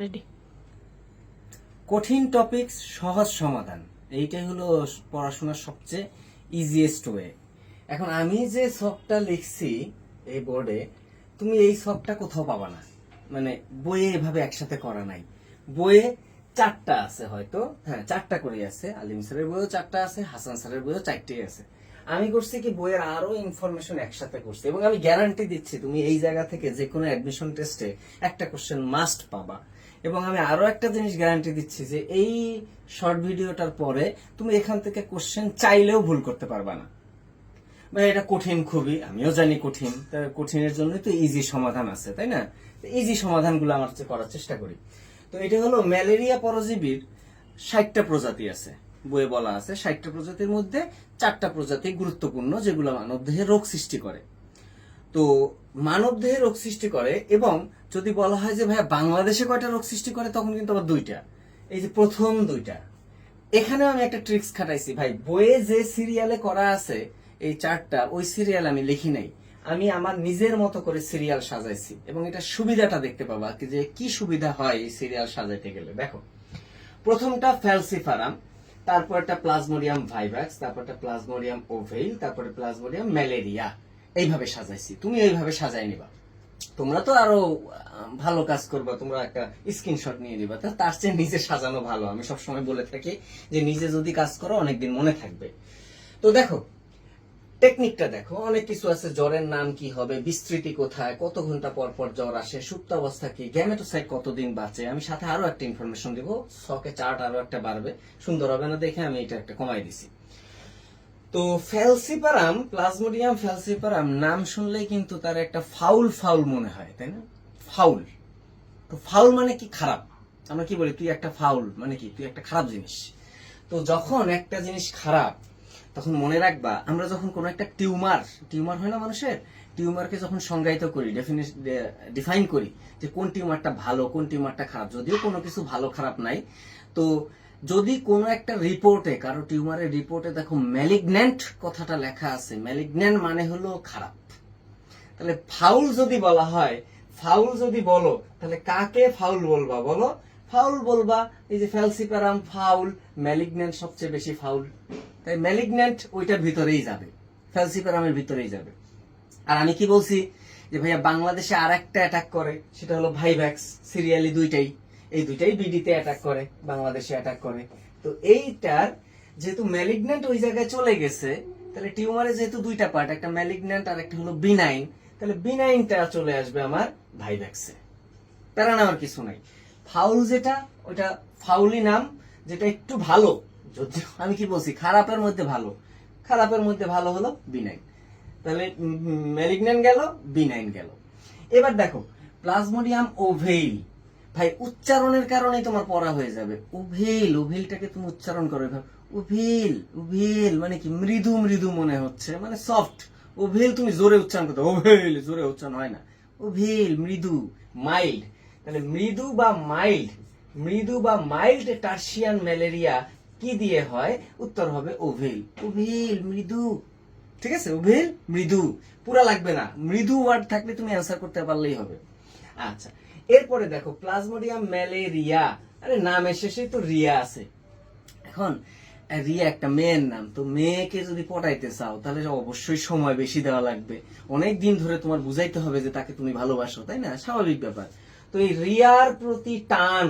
Ready কঠিন topic সহজ সমাধান। এইটাই হলো পড়াশোনার সবচেয়ে ইজিয়েস্ট ওয়ে এখন আমি যে সবটা লিখছি এই বোর্ডে তুমি এই সবটা কোথাও পাবা না। মানে বইয়ে এভাবে একসাথে করা নাই। বইয়ে চারটা আছে হয়তো। হ্যাঁ চারটা করে আছে। আলিম স্যারের বইও চারটা আছে, হাসান স্যারের বইও চারটেই আছে। আমি করছি কি, বইয়ের আরও ইনফরমেশন একসাথে করছি। এবং আমি গ্যারান্টি দিচ্ছি, তুমি এই জায়গা থেকে যে কোনো অ্যাডমিশন টেস্টে একটা কোশ্চেন মাস্ট পাবা। এবং আমি আরও একটা জিনিস গ্যারান্টি দিচ্ছি যে এই শর্ট ভিডিওটার পরে তুমি এখান থেকে কোশ্চেন চাইলেও ভুল করতে পারবা না। ভাই, এটা কঠিন খুবই, আমিও জানি কঠিন। কঠিনের জন্য তো ইজি সমাধান আছে, তাই না? ইজি সমাধানগুলো আমার করার চেষ্টা করি। তো এটা হলো ম্যালেরিয়া পরজীবীর ষাটটা প্রজাতি আছে। বইয়ে বলা আছে ষাটটা প্রজাতির মধ্যে চারটা প্রজাতি গুরুত্বপূর্ণ যেগুলো মানবদেহে রোগ সৃষ্টি করে। তো মানব দেহে রোগ সৃষ্টি করে এবং যদি বলা হয় যে ভাইয়া বাংলাদেশে কয়টা রোগ সৃষ্টি করে, তখন কিন্তু আবার দুইটা। এই যে প্রথম দুইটা। এখানেও আমি একটা ট্রিক্স খাটাইছি। ভাই, বইয়ে যে সিরিয়ালে করা আছে, এই চারটা, ওই সিরিয়াল আমি লিখি নাই। আমি আমার নিজের মতো করে সিরিয়াল সাজাইছি এবং এটা সুবিধাটা দেখতে পাবা যে কি সুবিধা হয় এই সিরিয়াল সাজাইতে গেলে। দেখো, প্রথমটা ফ্যালসিফারাম তারপরটা প্লাজমোডিয়াম ভাইভাক্স তারপরটা প্লাজমোডিয়াম ওভেইল তারপরে প্লাজমোডিয়াম ম্যালেরিয়া এইভাবে সাজাইছি। তুমি এইভাবে সাজাই নিবা। তোমরা তো আরও ভালো কাজ করবা, তোমরা একটা স্ক্রিনশট নিয়ে নিবা। তার চেয়ে নিজে সাজানো ভালো। আমি সবসময় বলে থাকি যে নিজে যদি কাজ করো, অনেকদিন মনে থাকবে। তো দেখো টেকনিকটা দেখো। অনেক কিছু আছে, জ্বরের নাম কি হবে, বিস্তৃতি কোথায়, কত ঘণ্টা পর পর জ্বর আসে, সুপ্ত অবস্থা কি গ্যামেটোসাইট কতদিন বাঁচে। আমি সাথে আরও একটা ইনফরমেশন দিব। সকে চার্ট আরও একটা বাড়বে। সুন্দর হবে না দেখে আমি এটা একটা কমাই দিছি। তো ফ্যালসিপারাম, প্লাজমোডিয়াম ফ্যালসিপারাম নাম শুনলেই কিন্তু তার একটা ফাউল ফাউল মনে হয়, তাই না? ফাউল। তো ফাউল মানে কি খারাপ? আমরা কি বলি? তুই একটা ফাউল মানে কি? তুই একটা খারাপ জিনিস। তো যখন একটা জিনিস খারাপ, তখন মনে রাখবা, আমরা যখন কোনো একটা টিউমার টিউমার হয় না মানুষের? টিউমারকে যখন সংজ্ঞায়িত করি ডিফাইন করি যে কোন টিউমারটা ভালো, কোন টিউমারটা খারাপ। যদিও কোনো কিছু ভালো খারাপ নাই, তো যদি কোনো একটা রিপোর্টে কারও টিউমারের রিপোর্টে দেখো ম্যালিগন্যান্ট কথাটা লেখা আছে ম্যালিগন্যান্ট মানে হলো খারাপ। তাহলে ফাউল যদি বলা হয় ফাউল যদি বলো, তাহলে কাকে ফাউল বলবা বলো? ফাউল বলবা এই যে ফ্যালসিপারাম ফাউল ম্যালিগন্যান্ট সবচেয়ে বেশি ফাউল তাই ম্যালিগন্যান্ট ওইটার ভিতরেই যাবে ফ্যালসিপারামের ভিতরেই যাবে। আর আমি কি বলছি? যে ভাইয়া বাংলাদেশে আর একটা অ্যাটাক করে, সেটা হলো ভাইভ্যাক্স সিরিয়ালি দুইটাই। এই দুইটাই বিডিতে অ্যাটাক করে, বাংলাদেশে অ্যাটাক করে। তো এইটার যেহেতু ম্যালিগন্যান্ট ওই জায়গায় চলে গেছে, তাহলে টিউমারে যেহেতু দুইটা পার্ট একটা ম্যালিগন্যান্ট আর একটা হলো বিনাইন তাহলে বিনাইনটা চলে আসবে আমার ভাইভ্যাক্সে প্যারা নেওয়ার কিছু নাই। ফাউল যেটা, ওটা ফাউলি নাম, যেটা একটু ভালো যদি আমি কি বলছি, খারাপের মধ্যে ভালো। খারাপের মধ্যে ভালো হলো বিনাইন তাহলে ম্যালিগন্যান্ট গেল বিনাইন গেল। এবার দেখো প্লাজমোডিয়াম ওভেইল ভাই, উচ্চারণের কারণে তোমার পড়া হয়ে যাবে। ওভেইল ওভেইলটাকে তুমি উচ্চারণ করো ওভেইল ওভেইল মানে কি, মৃদু মৃদু মনে হচ্ছে মানে সফট ওভেইল তুমি জোরে উচ্চারণ করতে ওভেইল জোরে উচ্চারণ হয় না। ওভেইল মৃদু মাইল্ড তাহলে মৃদু বা মাইল্ড মৃদু বা মাইল্ড টার্সিয়ান ম্যালেরিয়া কি দিয়ে হয়? উত্তর হবে ওভেইল ওভেইল মৃদু। ঠিক আছে? ওভেইল মৃদু। পুরা লাগবে না। মৃদু ওয়ার্ড থাকলে তুমি অ্যান্সার করতে পারলেই হবে। আচ্ছা। এরপরে দেখো প্লাজমোডিয়াম ম্যালেরিয়া আরে, নামের শেষে তো রিয়া আছে। এখন, রিয়া একটা মেয়ের নাম, তো মেয়েকে যদি পটাইতে চাও, তাহলে অবশ্যই সময় বেশি দেওয়া লাগবে। অনেক দিন ধরে তোমার বুঝাইতে হবে যে তাকে তুমি ভালোবাসো, তাই না? স্বাভাবিক ব্যাপার। তো এই রিয়ার প্রতি টান,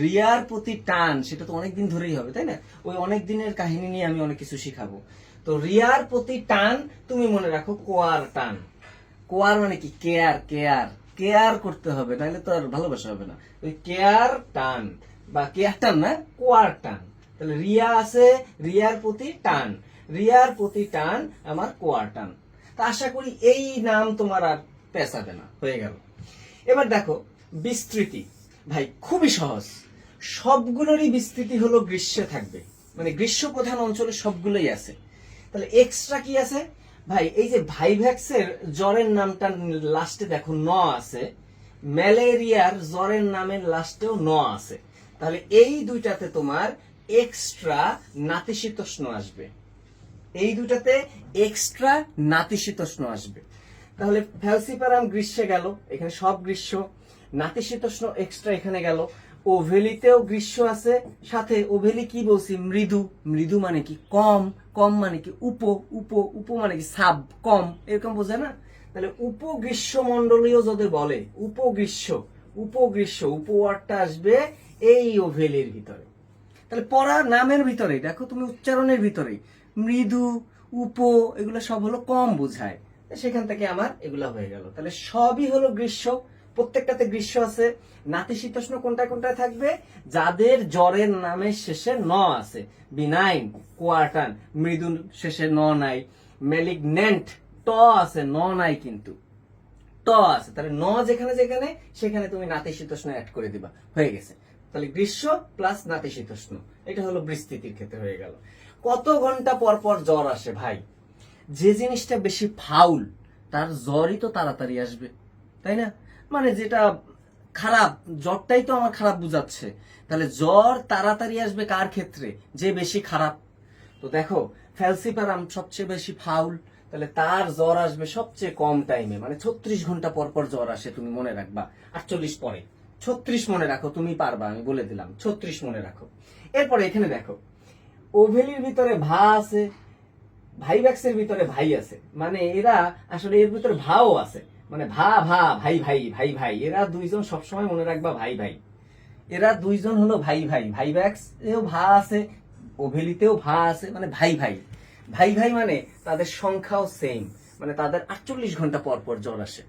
রিয়ার প্রতি টান, সেটা তো অনেক দিন ধরেই হবে, তাই না? ওই অনেক দিনের কাহিনী নিয়ে আমি অনেক কিছু শিখাবো। তো রিয়ার প্রতি টান, তুমি মনে রাখো, কোয়ার টান। কোয়ার মানে কি? Care care. কেয়ার করতে হবে নাহলে তো আর ভালোবাসা হবে না। ওই কেয়ার টান, বা কেয়ার টান না, কোয়ার টান। তাহলে রিয়া আছে, রিয়ার প্রতি টান। রিয়ার প্রতি টান, আমার কোয়ার টান। তা আশা করি এই নাম তোমার আর পেঁচাবে না, হয়ে গেল। এবার দেখো, বিস্তৃতি। ভাই, খুবই সহজ। সবগুলোরই বিস্তৃতি হলো গ্রীষ্মে থাকবে। মানে গ্রীষ্ম প্রধান অঞ্চলে সবগুলোই আছে। তাহলে এক্সট্রা কি আছে? ভাই, এই যে ভাইভ্যাক্সের জ্বরের নামটা লাস্টে দেখো ন আছে, ম্যালেরিয়ার জ্বরের নামের লাস্টেও ন আছে। তাহলে এই দুইটাতে তোমার এক্সট্রা নাতিশীতোষ্ণ আসবে। এই দুটাতে এক্সট্রা নাতিশীতোষ্ণ আসবে। তাহলে ফ্যালসিপারাম গ্রীষ্মে গেল, এখানে সব গ্রীষ্ম, নাতিশীতোষ্ণ এক্সট্রা এখানে গেল। ওভেলিতেও গ্রীষ্ম আছে, সাথে ওভেলি কি বলছি? মৃদু। মৃদু মানে কি? কম। কম মানে কি? উপ উপ উপ মানে কি? সাব, কম। এরকম বোঝে না? তাহলে উপগ্রীষ্ম মন্ডলীয় যদি বলে, উপগ্রীষ্ম উপগ্রীষ্ম, উপওয়ার্ডটা আসবে এই ওভেলের ভিতরে। তাহলে পড়া নামের ভিতরে, দেখো তুমি উচ্চারণের ভিতরে, মৃদু, উপ, এগুলো সব হলো কম বোঝায়। সেখান থেকে আমার এগুলা হয়ে গেল। তাহলে সবই হলো গ্রীষ্ম। প্রত্যেকটাতে গ্রীষ্ম আছে। নাতিশীতোষ্ণ কোনটা কোনটায় থাকবে? যাদের জ্বরের নামের শেষে ন আছে। বিনাইন কোয়ার্টান মৃদু শেষে ন নাই। মেলিগনেন্ট ট আছে, ন নাই কিন্তু। ট আছে, তাহলে ন যেখানে যেখানে, সেখানে তুমি নাতিশীতোষ্ণ অ্যাড করে দিবা। হয়ে গেছে। তাহলে গ্রীষ্ম প্লাস নাতিশীতোষ্ণ এটা হলো বৃষ্টিতির ক্ষেত্রে হয়ে গেল। কত ঘণ্টা পর পর জ্বর আসে ভাই? যে জিনিসটা বেশি ফাউল, তার জ্বরই তো তাড়াতাড়ি আসবে। তাই না? মানে যেটা খারাপ, জ্বরটাই তো আমার খারাপ বুঝাচ্ছে। তাহলে জ্বর তাড়াতাড়ি আসবে কার ক্ষেত্রে? যে বেশি খারাপ। তো দেখো, ফ্যালসিপারাম সবচেয়ে বেশি ফাউল, তাহলে তার জ্বর আসবে সবচেয়ে কম টাইমে মানে ছত্রিশ ঘণ্টা পর পর জ্বর আসে, তুমি মনে রাখবা। আটচল্লিশ পরে। ছত্রিশ মনে রাখো, তুমি পারবা, আমি বলে দিলাম। ছত্রিশ মনে রাখো। এরপরে এখানে দেখো, ওভেলির ভিতরে ভা আছে ভাইভ্যাক্সের ভিতরে ভাই আছে। মানে এরা আসলে এর ভিতরে ভাও আছে। মানে ভা ভা, ভাই ভাই ভাই ভাই, এরা দুইজন সবসময় মনে রাখবা ভাই ভাই। এরা দুইজন হলো ভাই ভাই। ভাই ব্যাক্স এও ভা আছে, ওভেলিতেও ভা আছে মানে ভাই ভাই। ভাই ভাই মানে তাদের সংখ্যাও সেম মানে তাদের আটচল্লিশ ঘণ্টা পর পর জ্বর আসে।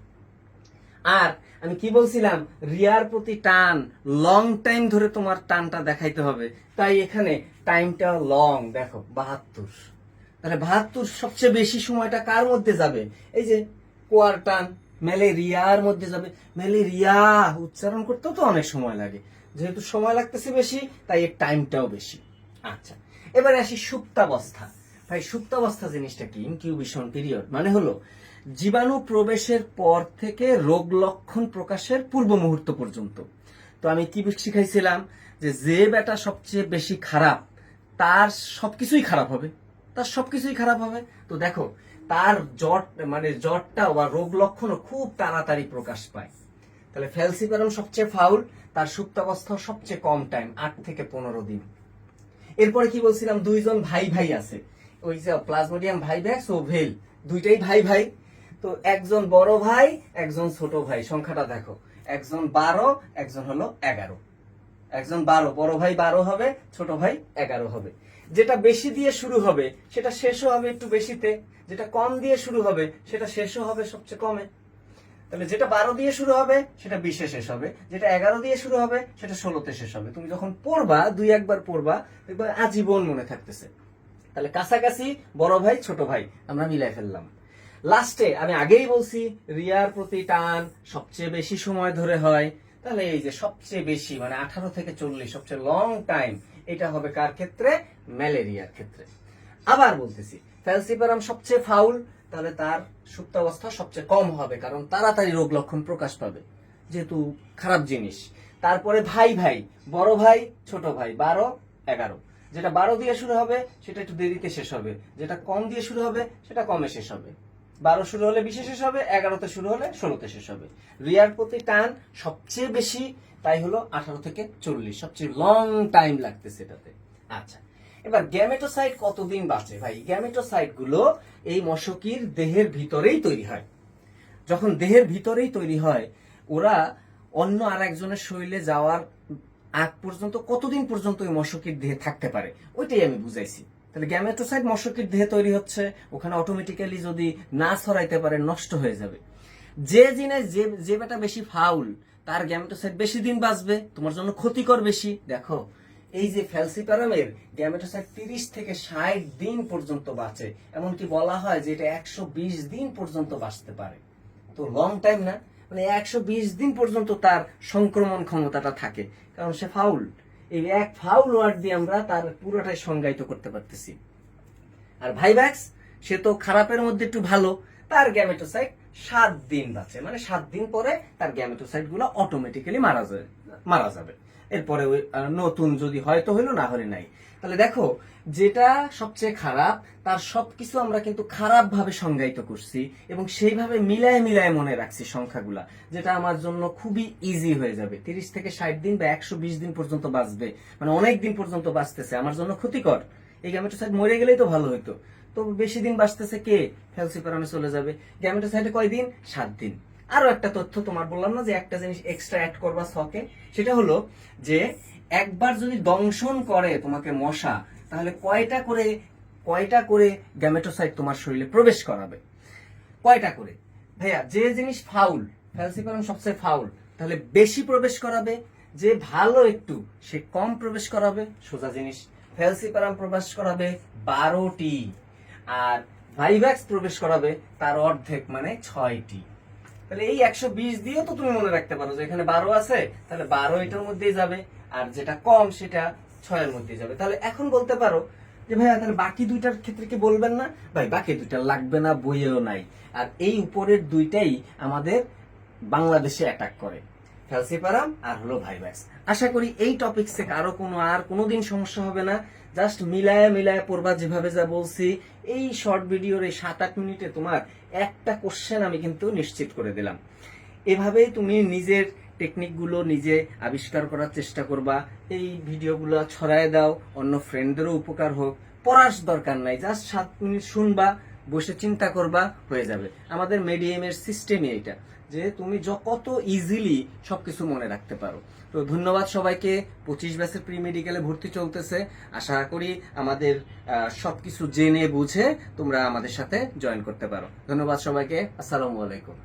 আর আমি কি বলছিলাম? রিয়ার প্রতি টান লং টাইম ধরে তোমার টানটা দেখাইতে হবে। তাই এখানে টাইমটা লং দেখো, বাহাত্তর। তাহলে বাহাত্তর সবচেয়ে বেশি সময়টা কার মধ্যে যাবে? এই যে, কোয়ার টান ম্যালেরিয়ার মধ্যে যাবে। ম্যালেরিয়া, উচ্চারণ করতেও তো অনেক সময় লাগে। যেহেতু সময় লাগতেছে বেশি, তাই এর টাইমটাও বেশি। আচ্ছা এবারে আসি সুপ্তাবস্থা। ভাই, সুপ্তাবস্থা জিনিসটা কি? ইনকিউবেশন পিরিয়ড মানে হলো জীবাণু প্রবেশের পর থেকে রোগ লক্ষণ প্রকাশের পূর্ব মুহূর্ত পর্যন্ত। তো আমি কি শিখাইছিলাম? যে যে বেটা সবচেয়ে বেশি খারাপ, তার সবকিছুই খারাপ হবে। তার সবকিছুই খারাপ হবে। তো দেখো তার জ্বর মানে জ্বরটা বা রোগ লক্ষণও খুব তাড়াতাড়ি প্রকাশ পায়। তাহলে ফ্যালসিপারম সবচেয়ে ফাউল, তার সুপ্তাবস্থা সবচেয়ে কম টাইম, আট থেকে পনেরো দিন। এরপরে কি বলছিলাম? দুইজন ভাই ভাই আছে। ওই যে প্লাজমোডিয়াম ভাই ব্যাক্স ও ভেল দুইটাই ভাই ভাই। তো একজন বড় ভাই, একজন ছোট ভাই। সংখ্যাটা দেখো। একজন বারো, একজন হলো এগারো। একজন বারো, বড় ভাই বারো হবে, ছোট ভাই এগারো হবে। যেটা বেশি দিয়ে শুরু হবে, সেটা শেষও হবে একটু বেশিতে। যেটা কম দিয়ে শুরু হবে, সেটা শেষও হবে সবচেয়ে কমে। তাহলে যেটা বারো দিয়ে শুরু হবে, সেটা বিশে শেষ হবে। যেটা এগারো দিয়ে শুরু হবে, সেটা ষোলোতে শেষ হবে। তুমি যখন পড়বা, দুই একবার পড়বা, দেখবা আজীবন মনে থাকতেছে। তাহলে কাছাকাছি বড় ভাই, ছোট ভাই, আমরা মিলাই ফেললাম। লাস্টে আমি আগেই বলছি, রিয়ার প্রতি টান সবচেয়ে বেশি সময় ধরে হয় তাহলে এই যে সবচেয়ে বেশি মানে আঠারো থেকে চল্লিশ, সবচেয়ে লং টাইম এটা হবে কার ক্ষেত্রে? ম্যালেরিয়ার ক্ষেত্রে। আবার বলতেছি ফ্যালসিপারাম সবচেয়ে ফাউল তাহলে তার সুপ্তাবস্থা সবচেয়ে কম হবে, কারণ তাড়াতাড়ি রোগ লক্ষণ প্রকাশ পাবে, যেহেতু খারাপ জিনিস। তারপরে ভাই ভাই, বড় ভাই, ছোট ভাই, বারো, এগারো। যেটা বারো দিয়ে শুরু হবে, সেটা একটু দেরিতে শেষ হবে। যেটা কম দিয়ে শুরু হবে, সেটা কমে শেষ হবে। বারো শুরু হলে বিশে শেষ হবে, এগারোতে শুরু হলে ষোলোতে শেষ হবে। রিয়ার প্রতি টান সবচেয়ে বেশি, তাই হলো আঠারো থেকে চল্লিশ, সবচেয়ে লং টাইম লাগতেছে এটাতে। আচ্ছা এবার গ্যামেটোসাইট কতদিন বাঁচে? ভাই গ্যামেটোসাইটগুলো এই মশকির দেহের ভিতরেই তৈরি হয়। যখন দেহের ভিতরেই তৈরি হয়, ওরা অন্য আর একজনের শরীরে যাওয়ার আগ পর্যন্ত, কতদিন পর্যন্ত ওই মশকির দেহে থাকতে পারে? ওইটাই আমি বুঝাইছি। তাহলে গ্যামেটোসাইট মশকির দেহে তৈরি হচ্ছে, ওখানে অটোমেটিক্যালি যদি না ছড়াইতে পারে, নষ্ট হয়ে যাবে। যে জিনিস যে যে বেটা বেশি ফাউল তার গ্যামেটোসাইট বেশি দিন বাঁচবে, তোমার জন্য ক্ষতিকর বেশি। দেখো, এই যে ফ্যালসিপ্যারামের গ্যামেটোসাইট তিরিশ থেকে ষাট দিন পর্যন্ত বাঁচে। এমনকি বলা হয় যে এটা একশো বিশ দিন পর্যন্ত বাঁচতে পারে। তো লং টাইম না। মানে একশো বিশ দিন পর্যন্ত তার সংক্রমণ ক্ষমতাটা থাকে, কারণ সে ফাউল এই এক ফাউল ওয়ার্ড দিয়ে আমরা তার পুরোটাই সংজ্ঞায়িত করতে পারতেছি। আর ভাইব্যাক্স সে তো খারাপের মধ্যে একটু ভালো, তার গ্যামেটোসাইট সাত দিন বাঁচে। মানে সাত দিন পরে তার গ্যামেটোসাইটগুলো অটোমেটিক্যালি মারা যাবে মারা যাবে। এরপরে নতুন যদি হয়তো হইল, না হলে নাই। তাহলে দেখো, যেটা সবচেয়ে খারাপ, তার সবকিছু আমরা কিন্তু খারাপ ভাবে সংজ্ঞায়িত করছি এবং সেইভাবে মিলায় মিলায় মনে রাখছি সংখ্যাগুলা, যেটা আমার জন্য খুবই ইজি হয়ে যাবে। তিরিশ থেকে ষাট দিন বা একশো বিশ দিন পর্যন্ত বাঁচবে মানে অনেক দিন পর্যন্ত বাঁচতেছে, আমার জন্য ক্ষতিকর। এই গ্যামেটোসাইড মরে গেলেই তো ভালো হইতো। তো বেশি দিন বাঁচতেছে কে? ফ্যালসিপারামে চলে যাবে। গ্যামেটোসাইডে কয়দিন সাত দিন। আরও একটা তথ্য তোমার বললাম না যে একটা জিনিস এক্সট্রা অ্যাড করবা শখে সেটা হলো যে একবার যদি দংশন করে তোমাকে মশা, তাহলে কয়টা করে কয়টা করে গ্যামেটোসাইট তোমার শরীরে প্রবেশ করাবে? কয়টা করে? ভাইয়া, যে জিনিস ফাউল ফ্যালসিপারাম সবচেয়ে ফাউল তাহলে বেশি প্রবেশ করাবে, যে ভালো একটু, সে কম প্রবেশ করাবে, সোজা জিনিস ফ্যালসিপারাম প্রবেশ করাবে বারোটি, আর ভাইভ্যাক্স প্রবেশ করাবে তার অর্ধেক মানে ছয়টি। তাহলে এই একশো বিশ দিয়েও তো তুমি মনে রাখতে পারো যে এখানে বারো আছে, তাহলে বারো এটার মধ্যেই যাবে। আর যেটা কম, সেটা ছয়ের মধ্যেই যাবে। তাহলে এখন বলতে পারো যে, ভাইয়া, তাহলে বাকি দুইটার ক্ষেত্রে কি বলবেন না? ভাই, বাকি দুইটা লাগবে না বইয়েও নাই। আর এই উপরের দুইটাই আমাদের বাংলাদেশে অ্যাটাক করে। ফ্যালসিপারাম আর হলো ভাইভাক্স আশা করি এই টপিক থেকে আরও কোনো, আর কোনোদিন সমস্যা হবে না। জাস্ট মিলায় মিলায় পড়বা, যেভাবে যা বলছি। এই শর্ট ভিডিওর এই সাত আট মিনিটে তোমার একটা কোশ্চেন আমি কিন্তু নিশ্চিত করে দিলাম। এভাবেই তুমি নিজের টেকনিকগুলো নিজে আবিষ্কার করার চেষ্টা করবা। এই ভিডিওগুলো ছড়ায় দাও অন্য ফ্রেন্ডদেরও উপকার হোক। পড়ার দরকার নাই জাস্ট সাত মিনিট শুনবা বসে চিন্তা করবা হয়ে যাবে। আমাদের মিডিয়ামের সিস্টেমই এটা যে তুমি কত ইজিলি সবকিছু মনে রাখতে পারো। তো ধন্যবাদ সবাইকে পঁচিশ ব্যাচের প্রি মেডিকেলে ভর্তি চলতেছে। আশা করি আমাদের আহ, সবকিছু জেনে বুঝে তোমরা আমাদের সাথে জয়েন করতে পারো। ধন্যবাদ সবাইকে আসসালামু আলাইকুম।